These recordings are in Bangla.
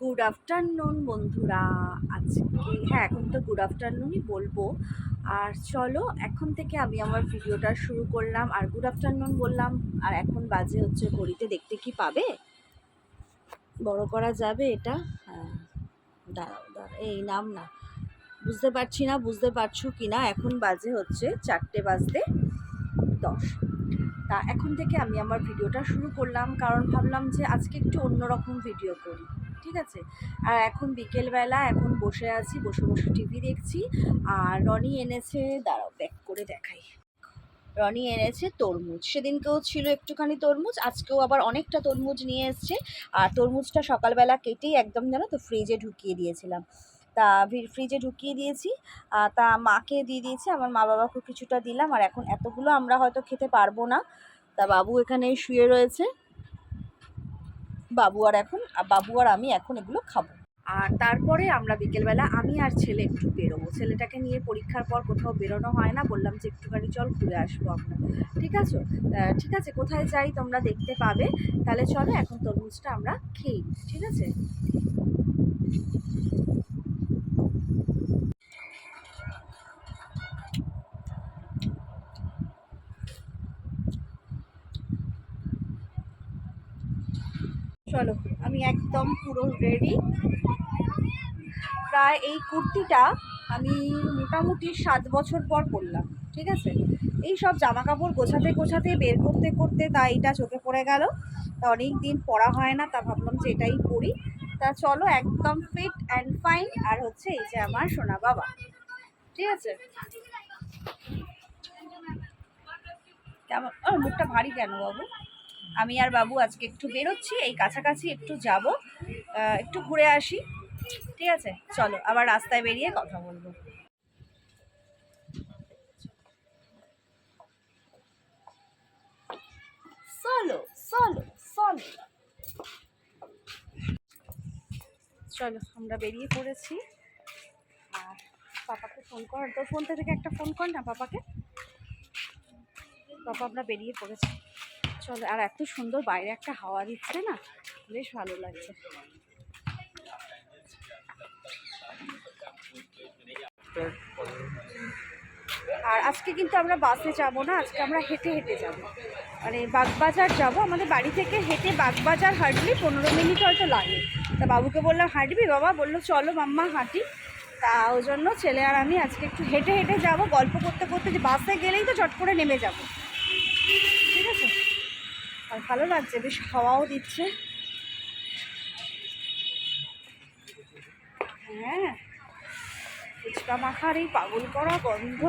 গুড আফটারনুন বন্ধুরা। আজকে হ্যাঁ এখন তো গুড আফটারনুনই বলব। আর চলো, এখন থেকে আমি আমার ভিডিওটা শুরু করলাম। আর গুড আফটারনুন বললাম, আর এখন বাজে হচ্ছে ঘড়িতে দেখতে কি পাবে? বড় করা যাবে এটা? হ্যাঁ এই নাম না। বুঝতে পারছি না, বুঝতে পারছ কি না? এখন বাজে হচ্ছে চারটে বাজতে দশ। তা এখন থেকে আমি আমার ভিডিওটা শুরু করলাম, কারণ ভাবলাম যে আজকে একটু অন্যরকম ভিডিও করি। ঠিক আছে? আর এখন বিকেলবেলা এখন বসে আছি, বসে বসে টিভি দেখছি। আর রনি এনেছে, দাঁড়াও ব্যাক করে দেখাই। রনি এনেছে তরমুজ। সেদিনকেও ছিল একটুখানি তরমুজ, আজকেও আবার অনেকটা তরমুজ নিয়ে এসছে। আর তরমুজটা সকালবেলা কেটেই একদম জানো তো ফ্রিজে ঢুকিয়ে দিয়েছিলাম। তা ফ্রিজে ঢুকিয়ে দিয়েছি। তা মাকে দিয়ে দিয়েছি, আমার মা বাবাকেও কিছুটা দিলাম। আর এখন এতগুলো আমরা হয়তো খেতে পারব না। তা বাবু এখানে শুয়ে রয়েছে। বাবু আর এখন বাবু আর আমি এখন এগুলো খাব। আর তারপরে আমরা বিকেলবেলা আমি আর ছেলে একটু বেরোবো। ছেলেটাকে নিয়ে পরীক্ষার পর কোথাও বেরোনো হয় না। বললাম যে একটুখানি চল ঘুরে আসব আমরা। ঠিক আছে? ঠিক আছে, কোথায় যাই তোমরা দেখতে পাবে। তাহলে চলো, এখন তরমুজটা আমরা খেয়ে ঠিক আছে? চলো, আমি একদম পুরো রেডি প্রায় এই কুর্তিটা আমি মোটামুটি সাত বছর পর পরলাম, ঠিক আছে? এই সব জামা কাপড় গোছাতে গোছাতে, বের করতে করতে তা এইটা চোখে পড়ে গেল। তা অনেক দিন পরা হয় না, তা ভাবলাম যে এটাই পরি। তা চলো, একদম ফিট অ্যান্ড ফাইন আর হচ্ছে এই যে আমার সোনা বাবা, ঠিক আছে? কেমন? মুখটা ভারী কেন বাবু? আমি আর বাবু আজকে একটু বেরোচ্ছি, এই কাছাকাছি একটু যাব। একটু ঘুরে আসি। ঠিক আছে? চলো, আবার রাস্তায় বেরিয়ে কথা বলব। চলো চলো আমরা বেরিয়ে পড়েছি। আর পাপাকে ফোন কর, তোর ফোন থেকে একটা ফোন কর না পাপাকে? পাপা, আমরা বেরিয়ে পড়েছি। চলো। আর এত সুন্দর বাইরে একটা হাওয়া দিচ্ছে না? বেশ ভালো লাগছে। আর আজকে কিন্তু আমরা বাসে যাব না, আজকে আমরা হেঁটে হেঁটে যাব। মানে বাগবাজার যাব, আমাদের বাড়ি থেকে হেঁটে বাগবাজার হাঁটলে পনেরো মিনিট হয়তো লাগে। তা বাবুকে বললাম, হাঁটবি? বাবা বলল, চলো মাম্মা, হাঁটি। তা ওই জন্য ছেলে আর আমি আজকে একটু হেঁটে হেঁটে যাব, গল্প করতে করতে যে বাসে গেলেই তো চট করে নেমে যাব। আর ভালো লাগছে, বেশ হাওয়াও দিচ্ছে। হ্যাঁ ফুচকা মাখার এই পাগল করা গন্ধ।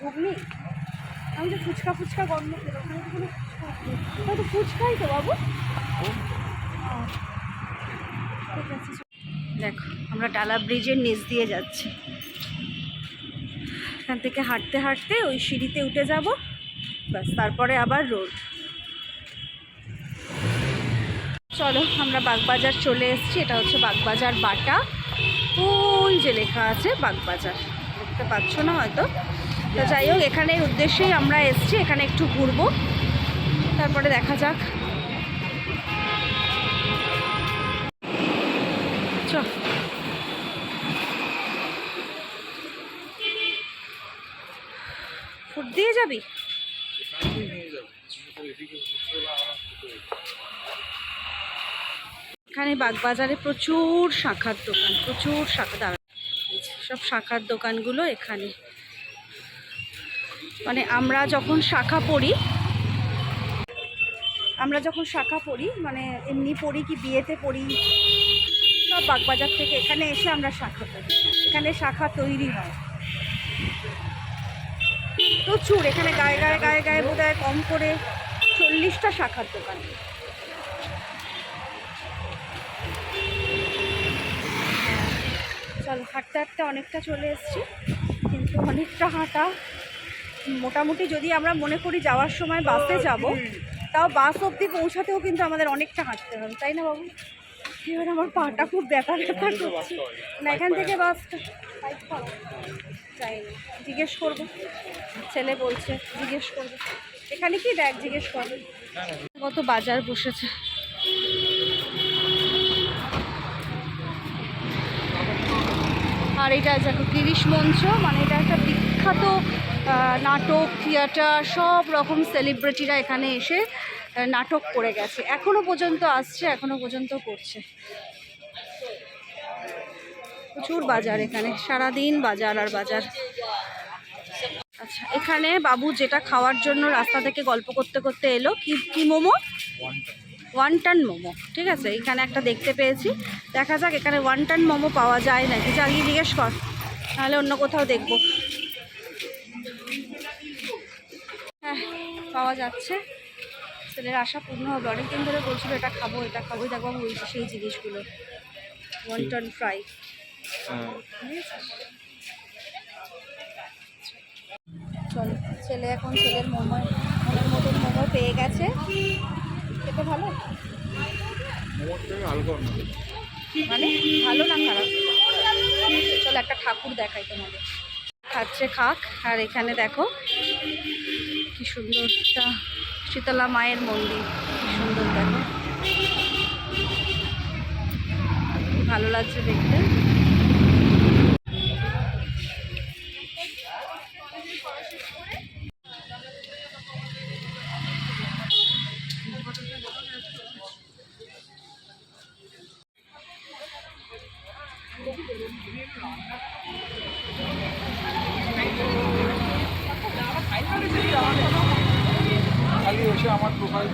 ঘুগনি? আমি তো ফুচকা ফুচকা গন্ধ তো ফুচকা তো ফুচকাই তো বাবু। দেখো, আমরা ডালা ব্রিজের নিচ দিয়ে যাচ্ছি। এখান থেকে হাঁটতে হাঁটতে ওই সিঁড়িতে উঠে যাব। ব্যাস, তারপরে আবার রোড। চলো আমরা বাগবাজার চলে এসেছি, এটা হচ্ছে বাগবাজার বাটা। ওই যে লেখা আছে বাগবাজার, দেখতে পাচ্ছ না হয়তো? তো যাই হোক, এখানের উদ্দেশ্যেই আমরা এসেছি, এখানে একটু ঘুরবো। তারপরে দেখা যাক। ফুট দিয়ে যাবি। এখানে বাগবাজারে প্রচুর শাখার দোকান, প্রচুর শাখা দাঁড়া সব শাখার দোকানগুলো এখানে। মানে আমরা যখন শাখা পড়ি, আমরা যখন শাখা পড়ি মানে এমনি পড়ি কি বিয়েতে পড়ি, সব বাগবাজার থেকে এখানে এসে আমরা শাখা পড়ি এখানে শাখা তৈরি হয়। প্রচুর, এখানে গায়ে গায়ে গায়ে গায়ে বোধ কম করে চল্লিশটা শাখার দোকান। হাঁটতে হাঁটতে অনেকটা চলে এসেছি কিন্তু অনেকটা হাঁটা মোটামুটি যদি আমরা মনে করি যাওয়ার সময় বাসে যাব তাও বাস অবধি পৌঁছাতেও কিন্তু আমাদের অনেকটা হাঁটতে হবে তাই না বাবু? এবার আমার পাটা খুব ব্যথা ব্যথা করছে। না এখান থেকে বাসটা যাই জিজ্ঞেস করব। ছেলে বলছে জিজ্ঞেস করব। এখানে কি দেখ জিজ্ঞেস করবে? কত বাজার বসেছে। আর এটা দেখো গিরিশ মঞ্চ মানে এটা একটা বিখ্যাত নাটক থিয়েটার সব রকম সেলিব্রিটিরা এখানে এসে নাটক করে গেছে। এখনও পর্যন্ত আসছে, এখনও পর্যন্ত করছে। প্রচুর বাজার এখানে, সারাদিন বাজার আর বাজার। আচ্ছা এখানে বাবু যেটা খাওয়ার জন্য রাস্তা থেকে গল্প করতে করতে এলো, কি কি মোমো? ওয়ান টান মোমো, ঠিক আছে? এখানে একটা দেখতে পেয়েছি। দেখা যাক, এখানে ওয়ান টান মোমো পাওয়া যায় নাকি? চালিয়ে জিজ্ঞেস কর, তাহলে অন্য কোথাও দেখব। হ্যাঁ পাওয়া যাচ্ছে। ছেলের আশা পূর্ণ হবে। অনেকদিন ধরে বলছিল, এটা খাব এটা খাব। এই দেখো বলছি সেই জিনিসগুলো। ওয়ান টন ফ্রাই চলো, ছেলে এখন ছেলের মোমো মনের মতন মোমো পেয়ে গেছে। খেতে ভালো? মানে ভালো না খারাপ? চলো একটা ঠাকুর দেখাই তোমাদের। খাচ্ছে খাক, আর এখানে দেখো কি সুন্দর একটা শীতলা মায়ের মন্দির, কি সুন্দর দেখো। ভালো লাগছে দেখতে। খালি এসে আমার প্রোফাইল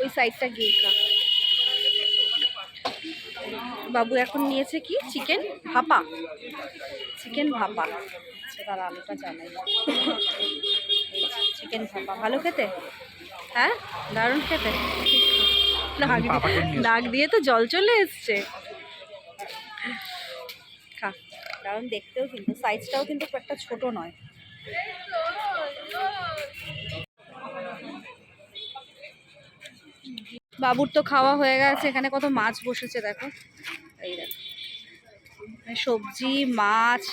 ওই সাইডটা গিয়ে বাবু এখন নিয়েছে কি? চিকেন ভাপা। চিকেন ভাপা। আচ্ছা তার আলুটা জানাই। চিকেন ভাপা। ভালো খেতে? হ্যাঁ? দারুণ খেতে? নাক দিয়ে-। নাক তো জল চলে এসছে। খা। দারুণ দেখতেও কিন্তু সাইজটাও কিন্তু খুব একটা ছোট নয়। বাবুর তো খাওয়া হয়ে গেছে এখানে কত মাছ বসেছে দেখো। এই দেখো। সবজি মাছ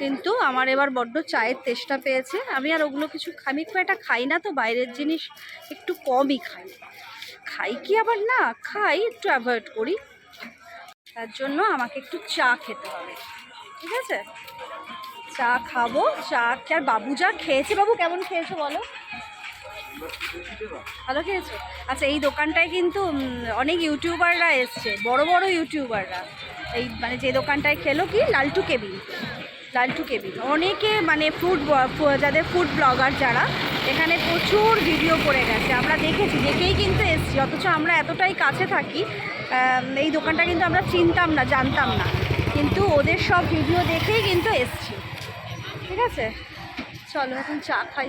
কিন্তু আমার এবার বড্ড চায়ের তেষ্টা পেয়েছে। আমি আর ওগুলো কিছু আমি খুব একটা খাই না তো, বাইরের জিনিস একটু কমই খাই। খাই কি আবার না, খাই, একটু অ্যাভয়েড করি। তার জন্য আমাকে একটু চা খেতে হবে, ঠিক আছে? চা খাব, চা আর বাবু যা খেয়েছে, বাবু কেমন খেয়েছো বলো? ভালো খেয়েছো? আচ্ছা এই দোকানটায় কিন্তু অনেক ইউটিউবাররা এসছে, বড় বড় ইউটিউবাররা। এই মানে যে দোকানটায় খেলো কি, লালটু কেবিন। লালটু কেবিন অনেকে মানে ফুড যাদের ফুড ব্লগার যারা, এখানে প্রচুর ভিডিও করে গেছে। আমরা দেখেছি, দেখেই কিন্তু এসছি। অথচ আমরা এতটাই কাছে থাকি এই দোকানটা কিন্তু আমরা চিনতাম না, জানতাম না। কিন্তু ওদের সব ভিডিও দেখেই কিন্তু এসছি। ঠিক আছে? চলো, এখন চা খাই।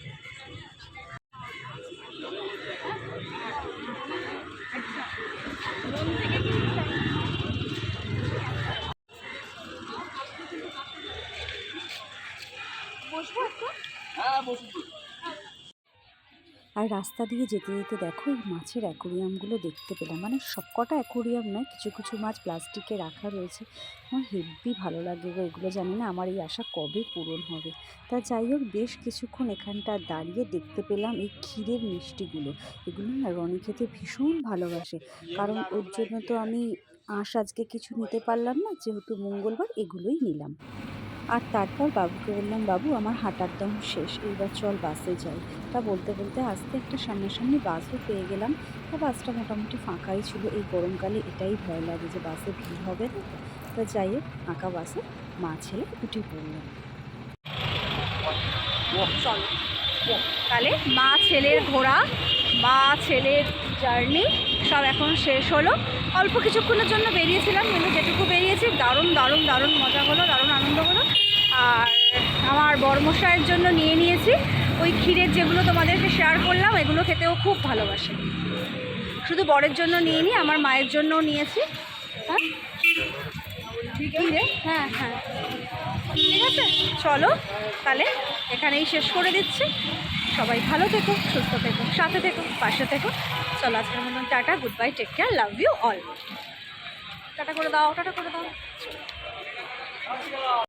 আর রাস্তা দিয়ে যেতে যেতে দেখো এই মাছের অ্যাকোরিয়ামগুলো দেখতে পেলাম। মানে সবকটা অ্যাকোরিয়াম নয়, কিছু কিছু মাছ প্লাস্টিকে রাখা রয়েছে। আমার হেব্বি ভালো লাগে গো, এগুলো জানি না আমার এই আশা কবে পূরণ হবে। তা যাই হোক, বেশ কিছুক্ষণ এখানটা দাঁড়িয়ে দেখতে পেলাম এই ক্ষীরের মিষ্টিগুলো। এগুলো না রনি খেতে ভীষণ ভালোবাসে। কারণ ওর জন্য তো আমি আঁশ আজকে কিছু নিতে পারলাম না, যেহেতু মঙ্গলবার এগুলোই নিলাম। আর তারপর বাবুকে বললাম, বাবু, আমার হাঁটার দম শেষ, এইবার চল বাসে যাই। তা বলতে বলতে আস্তে একটা সামনাসামনি বাসও পেয়ে গেলাম। তা বাসটা মোটামুটি ফাঁকাই ছিল এই গরমকালে, এটাই ভয় লাগে যে বাসে ভিড় হবে না তা। যাই হোক, ফাঁকা বাসে মা ছেলে উঠে পড়লাম তাহলে মা ছেলের ঘোরা মা ছেলের জার্নি সব এখন শেষ হলো। অল্প কিছুক্ষণের জন্য বেরিয়েছিলাম কিন্তু যেটুকু বেরিয়েছি দারুণ দারুণ দারুণ মজা হলো দারুণ আনন্দ হলো। আর আমার বর্মশায়ের জন্য নিয়ে নিয়েছি। ওই ক্ষীরের যেগুলো তোমাদেরকে শেয়ার করলাম এগুলো খেতেও খুব ভালোবাসে। শুধু বরের জন্য নিয়ে নিই আমার মায়ের জন্যও নিয়েছি। হ্যাঁ? হ্যাঁ হ্যাঁ। ঠিক আছে চলো তাহলে এখানেই শেষ করে দিচ্ছি। সবাই ভালো থেকো, সুস্থ থেকো, সাথে থেকো, পাশে থেকো। চলো আজকের মতন tata goodbye take care love you all tata করে দাও, টাটা করে দাও।